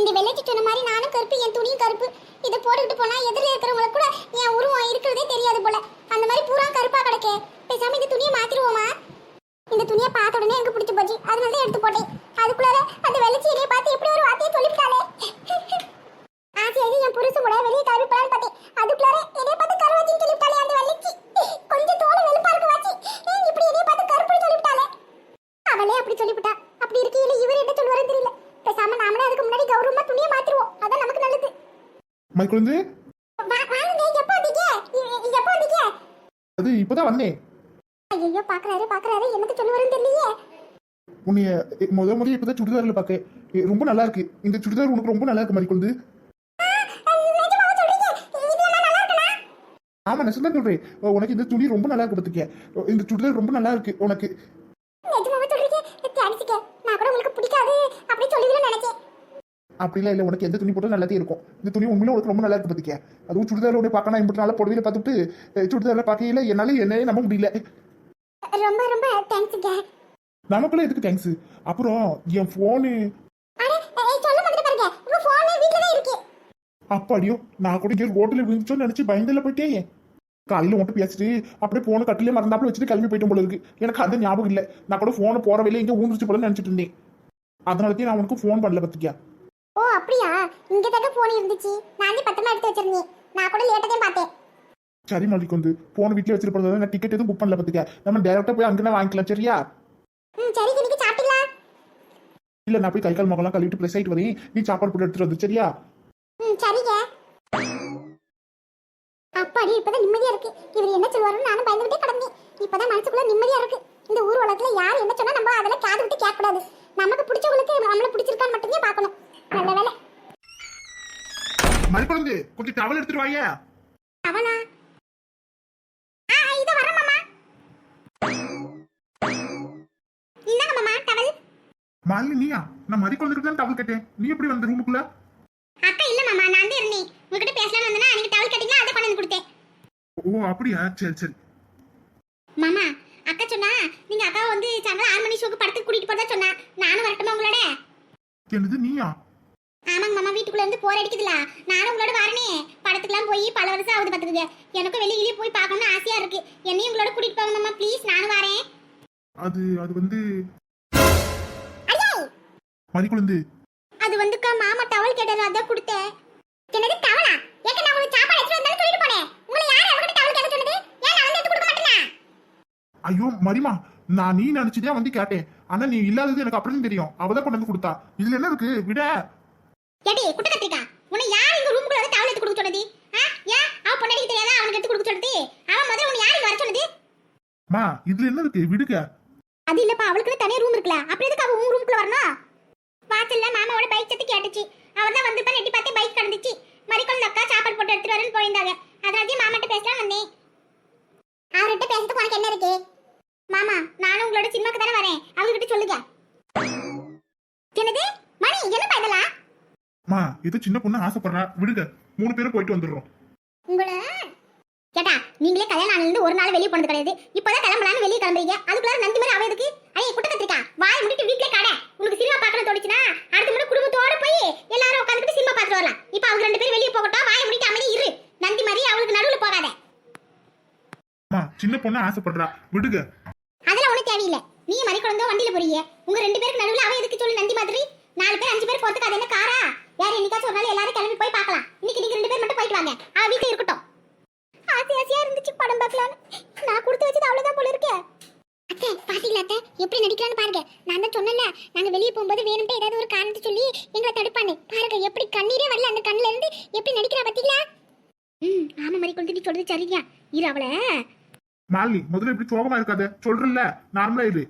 இந்த வெள்ளச்சி சொன்ன மாதிரி நானும் கருப்பு என் துணியும் கருப்பு. இதை போட்டுக்கிட்டு போனா எதிரில் இருக்கிறவங்களுக்கு கூட என் உருவம் இருக்கிறதே தெரியாது போல. அந்த மாதிரி பூரா கருப்பா கிடக்கே. பேசாம இந்த துணியை மாத்திருவோமா? இந்த துணியை பார்த்த உடனே எனக்கு பிடிச்சி போச்சு. அதனால தான் எடுத்து போட்டேன். அதுக்குள்ளார அந்த வெள்ளச்சி என்னைய பார்த்து எப்படி ஒரு வார்த்தையை சொல்லிவிட்டாலே ஆசையாக என் புருஷ கூட வெளியே கிளம்பி போலான்னு பார்த்தேன். அதுக்குள்ளார என்னைய பார்த்து கருவாச்சின்னு சொல்லிவிட்டாலே அந்த வெள்ளச்சி. கொஞ்சம் தோலை வெளுப்பா இருக்கு வாச்சி இப்படி என்னைய பார்த்து கருப்புன்னு சொல்லிவிட்டாலே அவளே அப்படி சொல்லிவிட்டா. வந்தீங்க? அது இப்பதான் வந்தேன். ஐயோ பாக்குறாரு பாக்குறாரு. எனக்கு சொல்லுவாருன்னு தெரியலையே. உன்னைய முத முறைய இப்பதான் சுடிதார்ல பார்க்க ரொம்ப நல்லா இருக்கு. இந்த சுடிதார் உனக்கு ரொம்ப நல்லா இருக்கு இருக்குனா ஆமா நான் சொல்றேன் உனக்கு இந்த துணி ரொம்ப நல்லா இருக்கு பார்த்துக்க இந்த சுடிதார் ரொம்ப நல்லா இருக்கு உனக்கு நிஜமாவா சொல்றீங்க தேங்க்ஸ்ங்க நான் கூட உங்களுக்கு பிடிக்காது அப்படி சொல்லுவீங்கன்னு நினைச்சேன் அப்படிலாம் இல்லை. உனக்கு எந்த துணி போட்டாலும் நல்லாதே இருக்கும். இந்த துணி உண்மையில உனக்கு ரொம்ப நல்லா இருக்கு பார்த்துக்க அதுவும் சுடிதாரோட பார்க்கணும் இப்படி நாளா புடவையில பார்த்துட்டு சுடிதார்ல பார்க்கையில என்னால என்னையே நம்ப முடியல. ரொம்ப ரொம்ப தேங்க்ஸ்ங்க நமக்குள்ள எதுக்கு தேங்க்ஸ் அப்புறம் என் ஃபோனு அப்பாடியோ நான் கூட இங்கே ரோட்டில் விழுந்துச்சோன்னு நினைச்சு பயந்துல போயிட்டேன் காலையில உன்ட்டு பேசிட்டு அப்படியே போன கட்டிலே மறந்தாப்புல வச்சுட்டு கிளம்பி போயிட்டோம் போல இருக்கு. எனக்கு அந்த ஞாபகம் இல்லை. நான் கூட போனை போற வழியில இங்கே ஊந்துச்சு போல நினைச்சிட்டு இருந்தேன். அதனால தான் நான் உனக்கு ஃபோன் பண்ணல பத்தியா ஓ அப்படியா? இங்க தாங்க போன் இருந்துச்சு. நான் தான் பத்திரமா எடுத்து வச்சிருந்தேன். நான் கூட லேட்டா தான் பார்த்தேன். சரி மல்லிக்கு வந்து போன வீட்டில் வச்சுட்டு போனது நான் டிக்கெட் எதுவும் புக் பண்ணல பத்தியா நம்ம டேரக்டா போய் அங்கே வாங்கிக்கலாம் சரியா? ம் சரி இன்னைக்கு சாப்பிட்டீங்களா இல்ல நான் போய் கை கால் முகலாம் கழுவிட்டு ப்ளஸ் ஆயிட்டு வரேன் நீ சாப்பாடு போட்டு எடுத்துட்டு வந்து சரியா ம் சரிங்க அப்பாடி இப்பதான் நிம்மதியா இருக்கு இவர் என்ன சொல்லுவாருன்னு நானும் பயந்துகிட்டே கிடந்தேன் இப்பதான் மனசுக்குள்ள நிம்மதியா இருக்கு இந்த ஊர் உலகத்துல யார் என்ன சொன்னா நம்ம அதெல்லாம் காது விட்டு கேட்க கூடாது நமக்கு பிடிச்சவங்களுக்கு நம்மள பிடிச்சிருக்கான்னு மட்டும்தான் பார்க்கணும் நல்ல வேலை மறுக்குழந்து கொஞ்சம் டவல் எடுத்துட்டு வாங்க அவனா ஆ? இத வர மாமா. இந்தாங்க மாமா டவல் மாலினி நீயா? நான் மதிக்குழந்துக்கு தான் டவல் கேட்டேன். நீ எப்படி வந்த ரூமுக்குள்ள அக்கா இல்ல மாமா நான் தான் இருந்தேன். உங்ககிட்ட பேசலாம்னு வந்தனா நீங்க டவல் கேட்டீங்க அதை கொண்டு வந்து கொடுத்தேன். ஓ அப்படியா? சரி சரி. மாமா அக்கா சொன்னா நீங்க அக்கா வந்து சாயங்காலம் ஆறு மணி ஷோக்கு படத்துக்கு கூட்டிட்டு போறதா சொன்னா. நானும் வரட்டுமா உங்களோட? என்னது நீயா? ஆமாங்க மாமா வீட்டுக்குள்ள இருந்து போர் அடிக்குதுல நானும் உங்களோட வரனே. படத்துக்குலாம் போய் பல வருஷம் ஆகுது பாத்துக்குங்க எனக்கும் வெளியிலேயே போய் பார்க்கணும்னு ஆசையா இருக்கு. என்னையும் உங்களோட கூட்டிட்டு போங்க மாமா ப்ளீஸ் நானும் வரேன். அது அது வந்து ஐயோ மதிக்குழந்து அது வந்துக்கா மாமா டவல் கேட்டாரு அதான் கொடுத்தேன். என்னது டவலா ஏக்க நான் உங்களுக்கு சாப்பாடு எடுத்து வந்தாலும் சொல்லிட்டு போனேன். உங்களை யார் அவகிட்ட டவல் கேட்க சொன்னது? ஏன் நான் வந்து எடுத்து கொடுக்க மாட்டேனா? ஐயோ மரிமா நான் நீ நினைச்சுதான் வந்து கேட்டேன். ஆனா நீ இல்லாதது எனக்கு அப்புறம் தெரியும். அவதான் கொண்டு வந்து கொடுத்தா. இதுல என்ன இருக்கு? விட. ஏடி குட்ட கத்திரிக்கா. உன்னை யார் இங்க ரூமுக்குள்ள வந்து டவல் எடுத்து கொடுக்க சொன்னது? ஆ? ஏன்? அவ பொண்டாட்டிக்கு தெரியாதா? அவனுக்கு எடுத்து கொடுக்க சொன்னது? அவன் முதல்ல உன்னை யார் இங்க வர சொன்னது? மா இதுல என்ன இருக்கு? விடுங்க அது இல்லப்பா அவளுக்கு தனியா ரூம் இருக்குல்ல. அப்புறம் எதுக்கு அவ உன் ரூமுக்குள்ள வரணும்? வாசல்ல மாமாவோட பைக் சத்து கேட்டுச்சு. அவர் தான் வந்து எட்டி பார்த்து பைக் கடந்துச்சு. மறிக்கொண்டு அக்கா சாப்பாடு போட்டு எடுத்துட்டு வரேன்னு போயிருந்தாங்க. அதனால மாமாட்ட பேசலாம் வந்தேன். அவர்கிட்ட பேசுறதுக்கு உனக்கு என்ன இருக்கு? மாமா நானும் உங்களோட சினிமாக்கு தானே வரேன். அவங்ககிட்ட சொல்லுங்க. என்னது? மா இது சின்ன பொண்ணு ஆசைப்படுறா. விடுங்க மூணு பேரும் போயிட்டு வந்துடுறோம். உங்களை கேட்டா நீங்களே கல்யாணம் ஆனதுல ஒரு நாள் வெளியே போனது கிடையாது. இப்பதான் கிளம்பலான்னு வெளியே கிளம்புறீங்க. அதுக்குள்ள நந்தி மாதிரி அவ எதுக்கு? ஐய குட்ட கத்திரிக்கா வாய் முடிட்டு வீட்லயே கடை. உங்களுக்கு சினிமா பார்க்கணும் தோணுச்சுன்னா அடுத்த முறை குடும்பத்தோட போய் எல்லாரும் உட்காந்துட்டு சினிமா பார்த்துட்டு வரலாம். இப்போ அவங்க ரெண்டு பேரும் வெளியே போகட்டும். வாய் முடிட்டு அமைதி இரு. நந்தி மாதிரி அவளுக்கு நடுவுல போகாத. மா சின்ன பொண்ணு ஆசைப்படுறா. விடுங்க. அதெல்லாம் ஒண்ணும் தேவையில்லை. நீ மறி குழந்தை வண்டியில போறீங்க. உங்க ரெண்டு பேருக்கு நடுவுல அவ எதுக்கு சொல்லு நந்தி மாதிரி? நாலு பேர் அஞ்சு பேர் போறதுக்கு அது என்ன காரா? வேற என்னைக்காச்சும் ஒரு நாள் எல்லாரும் கிளம்பி போய் பார்க்கலாம். இன்னைக்கு நீங்க ரெண்டு பேர் மட்டும் போயிட்டு வாங்க. அவ வீட்டுல இருக்கட்டும். ஆசை ஆசையா இருந்துச்சு படம் பார்க்கலான்னு நான் கொடுத்து வச்சது அவ்வளவுதான் போல இருக்கே. அத்தை பாத்தீங்களா அத்தை? எப்படி நடிக்கிறான்னு பாருங்க. நான் தான் சொன்னேன்ல நாங்க வெளியே போகும்போது வேணும்ட்டு ஏதாவது ஒரு காரணத்தை சொல்லி எங்களை தடுப்பானு பாருங்க எப்படி கண்ணீரே வரல. அந்த கண்ணுல இருந்து எப்படி நடிக்கிறா பாத்தீங்களா? ம் ஆமா மாதிரி கொண்டு நீ சொல்றது சரியா. இரு அவளை. மாலினி முதல்ல இப்படி சோகமா இருக்காத. சொல்றல நார்மலா இரு.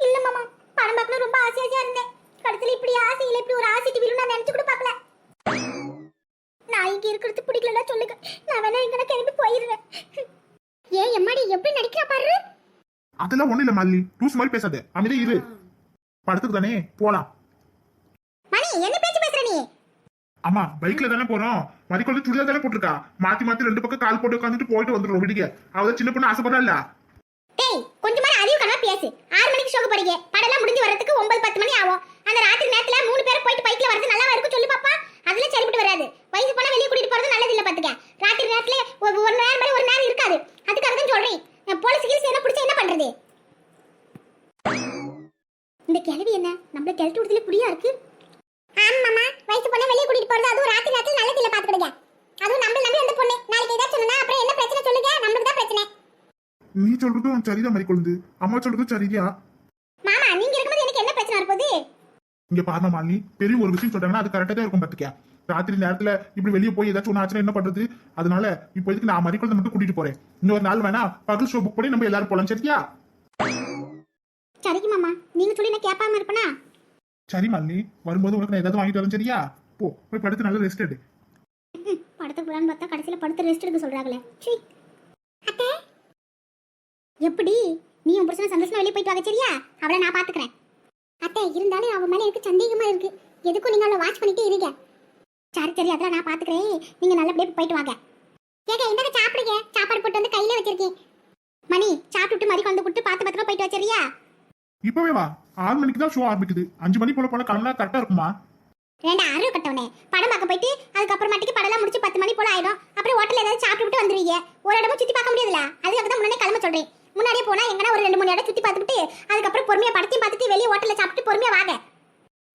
இல்ல மாமா படம் பார்க்கணும் ரொம்ப ஆசை ஆசையா இருந்தேன். கடைசியில இப்படி ஆசை இல்ல இப்படி ஒரு ஆசை டிவிலும் நான் நினைச்சு கூட பிடிக்கலன்னா சொல்லுங்க. நான் வேணா இங்க கிளம்பி போயிருவேன். ஏன் எம்மாடி எப்படி நடிக்கிறா பாரு? அதெல்லாம் ஒண்ணு இல்ல மாலினி லூஸ் மாதிரி பேசாத. அமைதியா இரு. படத்துக்கு தானே போலாம். மணி என்ன பேச்சு பேசுற நீ? ஆமா பைக்ல தானே போறோம். மதிக்கொண்டு சுடிதார் தானே போட்டிருக்கா? மாத்தி மாத்தி ரெண்டு பக்கம் கால் போட்டு உட்காந்துட்டு போயிட்டு வந்துடுறோம் விடிக்க அவதான் சின்ன பொண்ணு ஆசைப்படுறா இல்ல? டேய் கொஞ்சமா அறிவு கண்ணா பேசு. ஆறு மணிக்கு ஷோக்கு போறீங்க. போலீஸ் கீழ் என்ன என்ன பண்றது? இந்த கேள்வி என்ன? நம்மள கிழட்டு விடுதல புரியா இருக்கு? ஆமாம்மா. வயசு பொண்ணை வெளியே கூட்டிட்டு போறது அதுவும் ராத்தி நேரத்தில் நல்ல தீல பாத்துக்கிடுங்க அதுவும் நம்ம நம்பி வந்த பொண்ணு. நாளைக்கு ஏதாவது சொன்னா அப்புறம் என்ன பிரச்சனை சொல்லுங்க? நம்மளுக்கு தான் பிரச்சனை. நீ சொல்றதும் சரிதான் மாதிரி கொழுந்து அம்மா சொல்றதும் சரியா? மாமா நீங்க இருக்கும்போது எனக்கு என்ன பிரச்சனை இருப்பது இங்க பாருமா நீ பெரிய ஒரு விஷயம் சொல்றாங்கன்னா அது கரெக்டா தான் இருக்கும் பாத்துக்க. ராத்திரி நேரத்துல இப்படி வெளியே போய் ஏதாச்சும் ஒன்று ஆச்சுன்னா என்ன பண்றது? அதனால இப்போதைக்கு நான் மறிக்குழந்தை மட்டும் கூட்டிட்டு போறேன். இன்னொரு நாள் வேணா பகல் ஷோ புக் பண்ணி நம்ம எல்லாரும் போலாம் சரியா? சரிக்கு மாமா. நீங்க சொல்லி நான் கேட்பாம இருப்பனா? சரி மாலினி வரும்போது உனக்கு நான் ஏதாவது வாங்கிட்டு வரேன் சரியா? போ போய் படுத்து நல்லா ரெஸ்ட் எடு. படத்துக்கு போலான்னு பார்த்தா கடைசியில படுத்து ரெஸ்ட் எடுக்க சொல்றாங்களே. சீ அத்தை? எப்படி? நீ உன் புருஷனை சந்தோஷமா வெளியே போயிட்டு வாங்க சரியா? அவளை நான் பாத்துக்கிறேன். அத்தை இருந்தாலும் அவ மேல எனக்கு சந்தேகமா இருக்கு. எதுக்கும் நீங்க அவளை வாட்ச் பண்ணிட்டே இருங்க. சரி சரி அதெல்லாம் நான் பாத்துக்கிறேன். நீங்க நல்லபடியா போயிட்டு வாங்க. ஏங்க இந்த சாப்பிடுங்க சாப்பாடு போட்டு வந்து கையில வச்சிருக்கேன் மணி சாப்பிட்டுட்டு மறி கொண்டு கொடுத்து பார்த்து பத்திரமா போயிட்டு வச்சிருக்கியா இப்பவே வா. ஆறு மணிக்கு தான் ஷோ ஆரம்பிக்குது. அஞ்சு மணி போல போல கிளம்புனா கரெக்டா இருக்குமா? ரெண்டு அருள் கட்டவனே. படம் பார்க்க போயிட்டு அதுக்கப்புறமாட்டிக்கு படம்லாம் முடிச்சு பத்து மணி போல ஆயிடும். அப்புறம் ஹோட்டல் ஏதாவது சாப்பிட்டு விட்டு வந்துருவீங்க. ஒரு இடமும் சுத்தி பார்க்க முடியாதுல அதுக்காக தான் முன்னாடியே கிளம்ப சொல்றேன். முன்னாடியே போனா எங்கன்னா ஒரு ரெண்டு மூணு இடம் சுத்தி பார்த்துட்டு அதுக்கப்புறம் பொறுமையா படத்தையும் பார்த்துட்டு வெளியே ஹோட்டல்ல சாப்பிட்டு பொறுமையா வாங்க.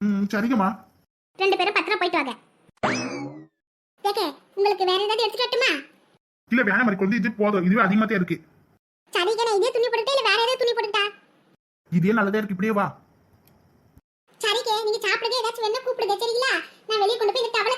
ம் சரிங்கம்மா. ரெண்டு பேரும் பத்திரம் போயிட்டு வாங்க. உங்களுக்கு வேற ஏதாவது எடுத்துட்டு வரட்டுமா? இல்ல வேணாம் மாதிரி கொழுந்து இது போதும். இதுவே அதிகமா தான் இருக்கு. சரிங்க நான் இதே துணி போட்டுட்டே இல்ல வேற ஏதாவது துணி போட்டுட்டா இதே நல்லதா இருக்கு. இப்படியே வா. சரிங்க நீங்க சாப்பிடுங்க ஏதாச்சும் வேணா கூப்பிடுங்க சரிங்களா? நான் வெளியே கொண்டு போய் இந்த டவலை